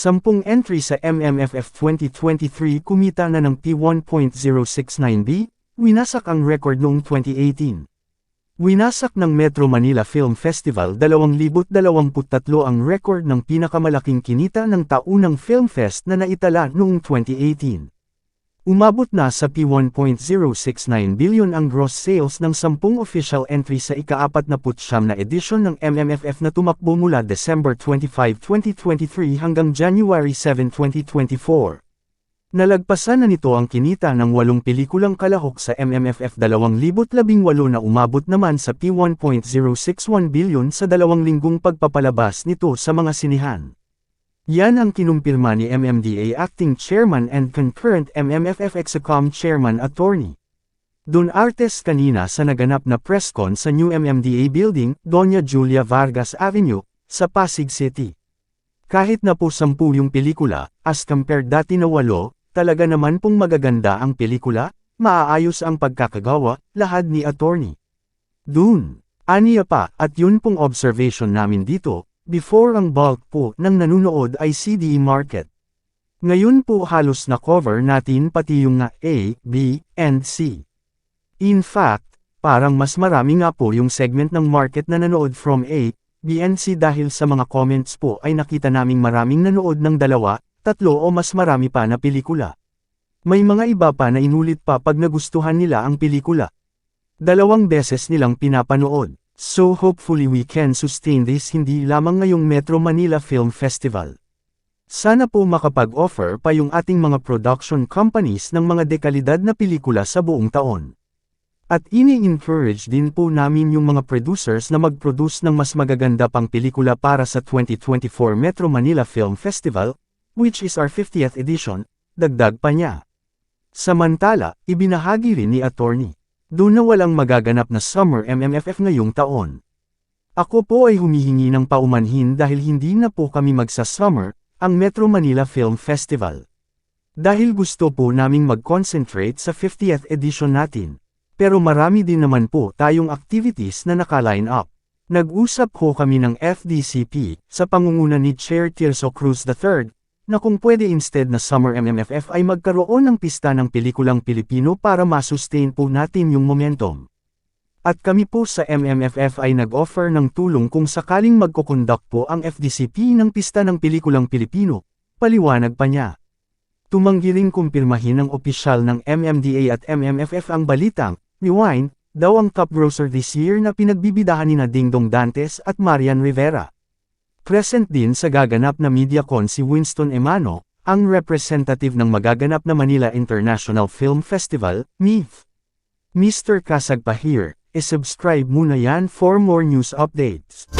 Sampung entry sa MMFF 2023 kumita na ng P1.069B, winasak ang record noong 2018. Winasak ng Metro Manila Film Festival 2023 ang record ng pinakamalaking kinita ng taunang film fest na naitala noong 2018. Umabot na sa P1.069 billion ang gross sales ng 10 official entry sa ika-49 na edisyon ng MMFF na tumakbo mula December 25, 2023 hanggang January 7, 2024. Nalagpasan na nito ang kinita ng walong pelikulang kalahok sa MMFF 2018 na umabot naman sa P1.061 billion sa dalawang linggong pagpapalabas nito sa mga sinihan. Yan ang kinumpirma ni MMDA Acting Chairman and Concurrent MMFF Execom Chairman Attorney. Don Artes kanina sa naganap na presscon sa New MMDA Building, Doña Julia Vargas Avenue, sa Pasig City. Kahit na po sampu yung pelikula, as compared dati na walo, talaga naman pong magaganda ang pelikula, maaayos ang pagkakagawa, lahad ni attorney. Dun, aniya pa, at yun pong observation namin dito, Before ang bulk po ng nanunood ay CDE market. Ngayon po halos na cover natin pati yung A, B, and C. In fact, parang mas marami nga po yung segment ng market na nanood from A, B and C dahil sa mga comments po ay nakita naming maraming nanood ng dalawa, tatlo o mas marami pa na pelikula. May mga iba pa na inulit pa pag nagustuhan nila ang pelikula. Dalawang beses nilang pinapanood. So hopefully we can sustain this hindi lamang ngayong Metro Manila Film Festival. Sana po makapag-offer pa yung ating mga production companies ng mga dekalidad na pelikula sa buong taon. At ini-encourage din po namin yung mga producers na mag-produce ng mas magaganda pang pelikula para sa 2024 Metro Manila Film Festival, which is our 50th edition, dagdag pa niya. Samantala, ibinahagi rin ni attorney. Doon na walang magaganap na Summer MMFF ngayong taon. Ako po ay humihingi ng paumanhin dahil hindi na po kami magsa-summer, ang Metro Manila Film Festival. Dahil gusto po naming mag-concentrate sa 50th edition natin. Pero marami din naman po tayong activities na naka-line up. Nag-usap po kami ng FDCP sa pangunguna ni Chair Tirso Cruz III, na kung pwede instead na Summer MMFF ay magkaroon ng pista ng pelikulang Pilipino para masustain po natin yung momentum. At kami po sa MMFF ay nag-offer ng tulong kung sakaling magkukonduct po ang FDCP ng pista ng pelikulang Pilipino, paliwanag pa niya. Tumanggi ring kumpirmahin ng opisyal ng MMDA at MMFF ang balitang, Rewind, daw ang top grosser this year na pinagbibidahan ni na Dingdong Dantes at Marian Rivera. Present din sa gaganap na MediaCon si Winston Emano, ang representative ng magaganap na Manila International Film Festival, MIF. Mr. Kasag pa here, e-subscribe muna yan for more news updates.